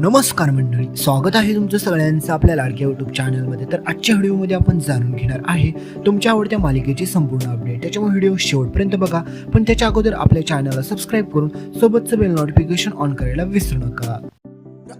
नमस्कार मंडळी स्वागत आहे तुमचं सगळ्यांचं आपल्या लाडक्या यूट्यूब चॅनलमध्ये तर आजच्या व्हिडिओमध्ये आपण जाणून घेणार आहे तुमच्या आवडत्या मालिकेची संपूर्ण अपडेट त्याच्यामुळे व्हिडिओ शेवटपर्यंत बघा पण त्याच्या अगोदर आपल्या चॅनलला सबस्क्राईब करून सोबतचं बेल नोटिफिकेशन ऑन करायला विसरू नका.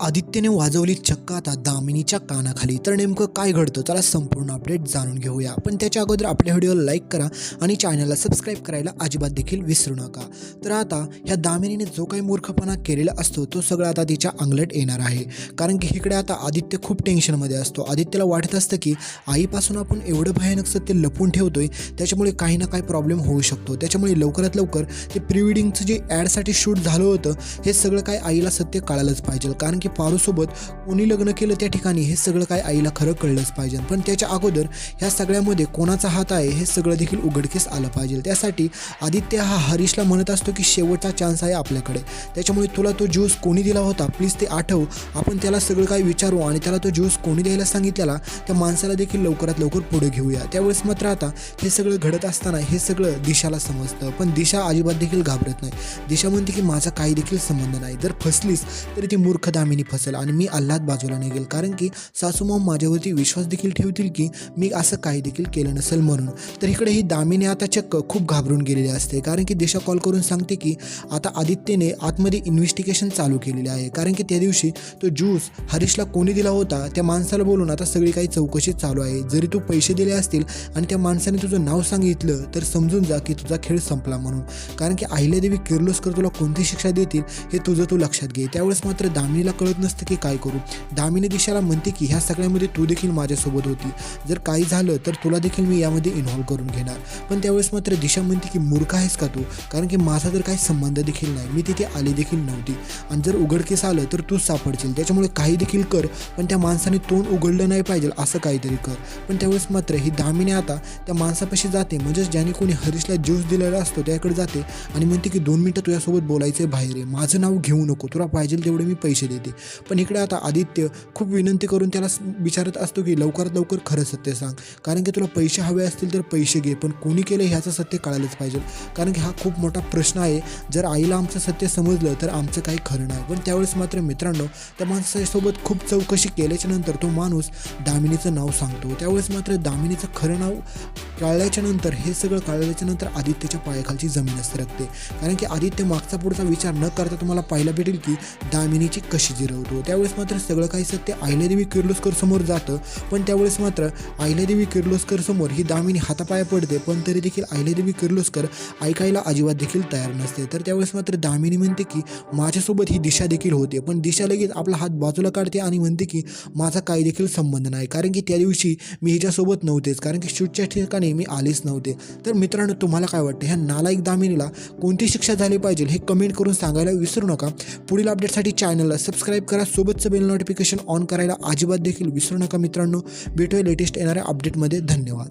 आदित्यने वाजवली चक्का आता दामिनीच्या कानाखाली. तर नेमकं काय घडतं? त्याला संपूर्ण अपडेट जाणून घेऊया. पण त्याच्या अगोदर आपल्या व्हिडिओला लाईक करा आणि चॅनलला सबस्क्राईब करायला अजिबात देखील विसरू नका. तर आता ह्या दामिनीने जो काही मूर्खपणा केलेला असतो तो सगळा आता तिच्या अंगलट येणार आहे. कारण की इकडे आता आदित्य खूप टेन्शनमध्ये असतो. आदित्यला वाटत असतं की आईपासून आपण एवढं भयानक सत्य लपून ठेवतोय त्याच्यामुळे काही ना काही प्रॉब्लेम होऊ शकतो. त्याच्यामुळे लवकरात लवकर ते प्री वेडिंगचं जे ॲडसाठी शूट झालं होतं हे सगळं काय आईला सत्य कळालंच पाहिजे. कारण कारण की पारूसोबत कोणी लग्न केलं त्या ठिकाणी हे सगळं काय आईला खरं कळलंच पाहिजे. पण त्याच्या अगोदर ह्या सगळ्यामध्ये कोणाचा हात आहे हे सगळं देखील उघडकीस आलं पाहिजे. त्यासाठी आदित्य हा हरीशला म्हणत असतो की शेवटचा चान्स आहे आपल्याकडे. त्याच्यामुळे तुला तो ज्यूस कोणी दिला होता? प्लीज ते आठव. आपण त्याला सगळं काही विचारू आणि त्याला तो ज्यूस कोणी द्यायला सांगितलेला त्या माणसाला देखील लवकरात लवकर पुढे घेऊया. त्यावेळेस मात्र आता हे सगळं घडत असताना हे सगळं दिशाला समजतं. पण दिशा अजिबात देखील घाबरत नाही. दिशा म्हणते की माझा काही देखील संबंध नाही. जर फसलीस तरी ती मूर्खदान दामिनी फसेल आणि मी अल्लाद बाजूला निघेल. कारण की सासूमाऊ माझ्यावरती विश्वास देखील ठेवतील की मी असं काही देखील केलं नसेल म्हणून. तर इकडे ही दामिनी आता चक्क खूप घाबरून गेलेली असते. कारण की दिशा कॉल करून सांगते की आता आदित्यने आतमध्ये इन्व्हेस्टिगेशन चालू केलेले आहे. कारण की त्या दिवशी तो ज्यूस हरीशला कोणी दिला होता त्या माणसाला बोलून आता सगळी काही चौकशी चालू आहे. जरी तू पैसे दिले असतील आणि त्या माणसाने तुझं नाव सांगितलं तर समजून जा की तुझा खेळ संपला म्हणून. कारण की अहिल्यादेवी किर्लोस्कर तुला कोणती शिक्षा देतील हे तुझं तू लक्षात घे. त्यावेळेस मात्र दामिनीला कळत नसतं की काय करू. दामिनी दिशाला म्हणते की ह्या सगळ्यामध्ये तू देखील माझ्यासोबत होती. जर काही झालं तर तुला देखील मी यामध्ये इन्व्हॉल्व करून घेणार. पण त्यावेळेस मात्र दिशा म्हणते की मूर्ख आहेस का तू? कारण की माझा तर काही संबंध देखील नाही. मी तिथे आली देखील नव्हती. आणि जर उघडकीस आलं तर तूच सापडशील. त्याच्यामुळे काही देखील कर पण त्या माणसाने तोंड उघडलं नाही पाहिजे असं काहीतरी कर. पण त्यावेळेस मात्र ही दामिनी आता त्या माणसापाशी जाते. म्हणजेच ज्याने कोणी हरीशला ज्यूस दिलेला असतो त्याकडे जाते आणि म्हणते की दोन मिनटं तुझ्यासोबत बोलायचं आहे बाहेर आहे. माझं नाव घेऊ नको. तुला पाहिजे तेवढे मी पैसे येते. पण इकडे आता आदित्य खूप विनंती करून त्याला विचारत असतो की लवकरात लवकर खरं सत्य सांग. कारण की तुला पैसे हवे असतील तर पैसे घे पण कोणी केलं ह्याचं सत्य कळायलाच पाहिजे. कारण की हा खूप मोठा प्रश्न आहे. जर आईला आमचं सत्य समजलं तर आमचं काही खरं नाही. पण त्यावेळेस मात्र मित्रांनो त्या माणसासोबत खूप चौकशी केल्याच्यानंतर तो माणूस दामिनीचं नाव सांगतो. त्यावेळेस मात्र दामिनीचं खरं नाव कळल्याच्या नंतर हे सगळं कळल्याच्या नंतर आदित्यच्या पायाखालची जमीन सरकते कारण की आदित्य मागचा पुढचा विचार न करता तुम्हाला पाहायला भेटेल की दामिनीची कशी जिरवतो. त्यावेळेस मात्र सगळं काही सत्य अहिल्यादेवी किर्लोस्कर समोर जातं. पण त्यावेळेस मात्र अहिल्यादेवी किर्लोस्कर समोर ही दामिनी हातापाया पडते. पण तरी देखील अहिल्यादेवी किर्लोस्कर ऐकायला अजिबात देखील तयार नसते. तर त्यावेळेस मात्र दामिनी म्हणते की माझ्यासोबत ही दिशा देखील होते. पण दिशा लगेच आपला हात बाजूला काढते आणि म्हणते की माझा काही देखील संबंध नाही. कारण की त्या दिवशी मी हिच्यासोबत नव्हतेच. कारण की शूटच्या ठिकाणी मी आलेच नव्हते. तर मित्रांनो तुम्हाला काय वाटतं? ह्या नालायक दामिनीला कोणती शिक्षा झाली पाहिजे हे कमेंट करून सांगायला विसरू नका. पुढील अपडेटसाठी चॅनलला सबस्क्राईब करा. सोबतचं बेल नोटिफिकेशन ऑन करायला अजिबात देखील विसरू नका मित्रांनो. भेटूया लेटेस्ट येणाऱ्या अपडेटमध्ये धन्यवाद.